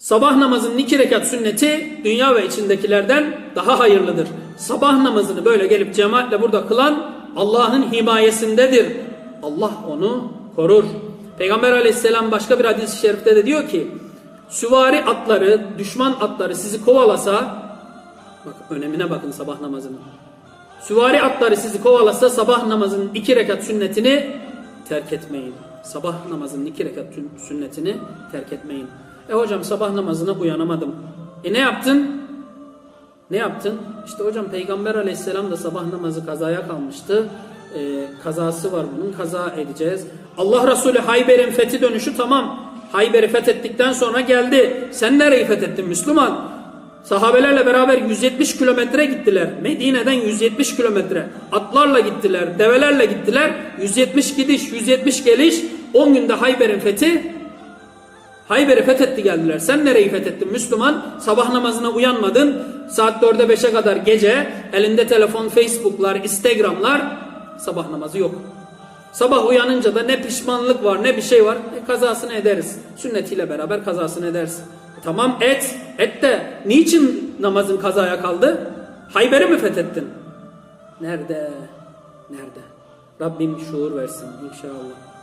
Sabah namazının iki rekat sünneti dünya ve içindekilerden daha hayırlıdır. Sabah namazını böyle gelip cemaatle burada kılan Allah'ın himayesindedir. Allah onu korur. Peygamber aleyhisselam başka bir hadis-i şerifte de diyor ki süvari atları, düşman atları sizi kovalasa bak önemine bakın sabah namazının. Süvari atları sizi kovalasa sabah namazının iki rekat sünnetini terk etmeyin. Sabah namazının iki rekat sünnetini terk etmeyin. E hocam sabah namazına uyanamadım. E ne yaptın? Ne yaptın? İşte hocam Peygamber aleyhisselam da sabah namazı kazaya kalmıştı. E, kazası var bunun. Kaza edeceğiz. Allah Resulü Hayber'in fethi dönüşü tamam. Hayber'i fethettikten sonra geldi. Sen nereyi fethettin Müslüman? Sahabelerle beraber 170 kilometre gittiler. Medine'den 170 kilometre. Atlarla gittiler, develerle gittiler. 170 gidiş, 170 geliş. 10 günde Hayber'in fethi. Hayber'i fethetti geldiler. Sen nereyi fethettin Müslüman? Sabah namazına uyanmadın. Saat 4'e 5'e kadar gece elinde telefon, Facebook'lar, Instagram'lar sabah namazı yok. Sabah uyanınca da ne pişmanlık var ne bir şey var. E, kazasını ederiz. Sünnetiyle beraber kazasını edersin. E, tamam et. Et de niçin namazın kazaya kaldı? Hayber'i mi fethettin? Nerede? Nerede? Rabbim şuur versin inşallah.